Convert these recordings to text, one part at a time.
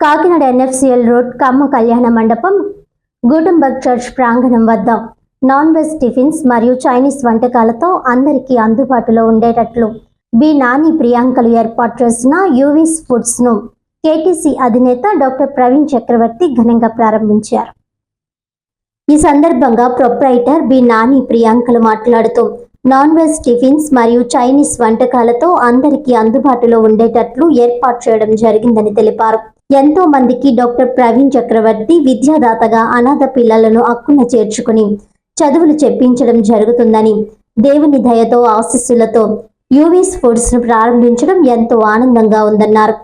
Kakinada NFCL road కమ్మ కళ్యాణ మండపం గూటంబర్గ్ church ప్రాంగణం వద్ద నాన్ వెజ్ టిఫిన్స్ మరియు చైనీస్ వంటకాలతో అందరికీ అందుబాటులో ఉండేటట్లు. బి నాని ప్రియాంకలు ఏర్పాటు చేసిన యూవీస్ ఫుడ్స్ను కేటీసీ అధినేత డాక్టర్ ప్రవీణ్ చక్రవర్తి ఘనంగా ప్రారంభించారు. ఈ సందర్భంగా ప్రొప్రైటర్ బి నాని ప్రియాంకలు మాట్లాడుతూ నాన్ వెజ్ టిఫిన్స్ మరియు చైనీస్ వంటకాలతో అందరికీ అందుబాటులో ఉండేటట్లు ఏర్పాటు చేయడం జరిగిందని తెలిపారు. ఎంతో మందికి డాక్టర్ ప్రవీణ్ చక్రవర్తి విద్యాదాతగా అనాథ పిల్లలను అక్కున చేర్చుకుని చదువులు చెప్పించడం జరుగుతుందని దేవుని దయతో ఆశీస్సులతో యూవీస్ ఫుడ్స్ను ప్రారంభించడం ఎంతో ఆనందంగా ఉందన్నారు.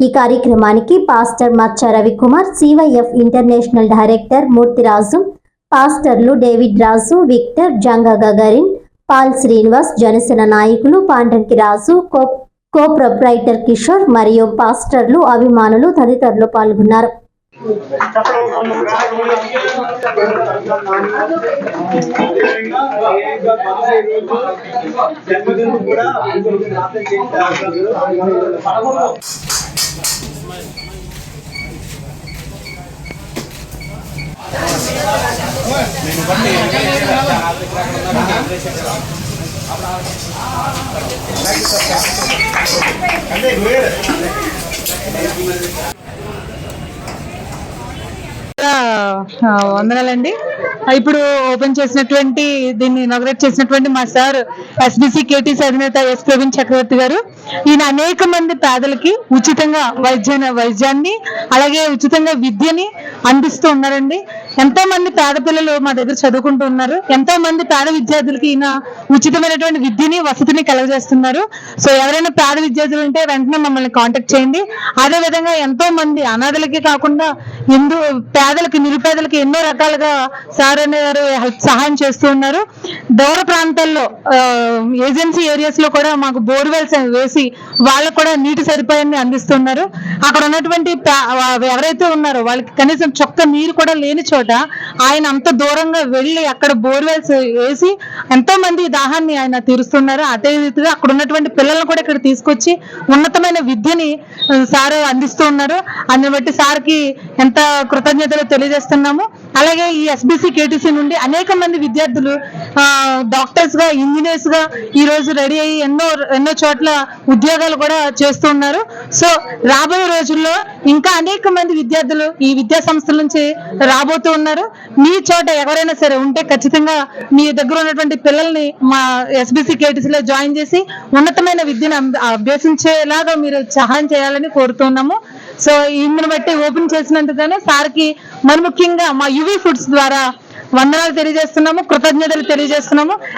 ఈ కార్యక్రమానికి pastor Maccha Ravikumar CYF international director Murthyraju పాస్టర్లు David Raju Victor Janga Gagarin Paul Srinivas Janasena నాయకులు పాండంకి రాజు కోప్ కో ప్రొప్రైటర్ కిషోర్ మరియు పాస్టర్లు అభిమానులు తదితరులు పాల్గొన్నారు. జన్మదినం వందనాలండి. ఇప్పుడు ఓపెన్ చేసినటువంటి దీన్ని ఇనాగ్రేట్ చేసినటువంటి మా సార్ ఎస్బీసీ కేటీసీ అధినేత ఎస్ ప్రవీణ్ చక్రవర్తి గారు. ఈయన అనేక మంది పేదలకి ఉచితంగా వైద్య వైద్యాన్ని అలాగే ఉచితంగా విద్యని అందిస్తూ ఉన్నారండి. ఎంతో మంది పేద పిల్లలు మా దగ్గర చదువుకుంటూ ఉన్నారు. ఎంతో మంది పేద విద్యార్థులకి ఈయన ఉచితమైనటువంటి విద్యని వసతిని కలగజేస్తున్నారు. సో ఎవరైనా పేద విద్యార్థులు ఉంటే వెంటనే మమ్మల్ని కాంటాక్ట్ చేయండి. అదే విధంగా ఎంతో మంది అనాథలకి కాకుండా ఎందు పేదలకి నిరుపేదలకి ఎన్నో రకాలుగా సార్ అనే గారు హెల్ప్ సహాయం చేస్తూ ఉన్నారు. దూర ప్రాంతాల్లో ఏజెన్సీ ఏరియాస్లో కూడా మాకు బోర్వెల్స్ వేసి వాళ్ళకు కూడా నీటి సదుపాయాన్ని అందిస్తున్నారు. అక్కడ ఉన్నటువంటి ఎవరైతే ఉన్నారో వాళ్ళకి కనీసం చొక్క నీరు కూడా లేని చోట ఆయన అంత దూరంగా వెళ్ళి అక్కడ బోర్వెల్స్ వేసి ఎంతో మంది దాహాన్ని ఆయన తీరుస్తున్నారు. అదే రీతిగా అక్కడ ఉన్నటువంటి పిల్లలను కూడా ఇక్కడ తీసుకొచ్చి ఉన్నతమైన విద్యని సార్ అందిస్తూ ఉన్నారు. అందుని బట్టి సార్కి ఎంత కృతజ్ఞతలు తెలియజేస్తున్నాము. అలాగే ఈ ఎస్బిసి కేటీసీ నుండి అనేక మంది విద్యార్థులు డాక్టర్స్గా ఇంజనీర్స్గా ఈ రోజు రెడీ అయ్యి ఎన్నో ఎన్నో చోట్ల ఉద్యోగాలు కూడా చేస్తూ ఉన్నారు. సో రాబోయే రోజుల్లో ఇంకా అనేక మంది విద్యార్థులు ఈ విద్యా సంస్థల నుంచి రాబోతూ ఉన్నారు. మీ చోట ఎవరైనా సరే ఉంటే ఖచ్చితంగా మీ దగ్గర ఉన్నటువంటి పిల్లల్ని మా ఎస్బిసి కేటీసీలో జాయిన్ చేసి ఉన్నతమైన విద్యను అభ్యసించేలాగా మీరు సహాయం చేయాలని కోరుతున్నాము. సో ఇందుని బట్టి ఓపెన్ చేసినందుకనే సార్కి మరి ముఖ్యంగా మా యువీ ఫుడ్స్ ద్వారా వందనాలు తెలియజేస్తున్నాము కృతజ్ఞతలు తెలియజేస్తున్నాము.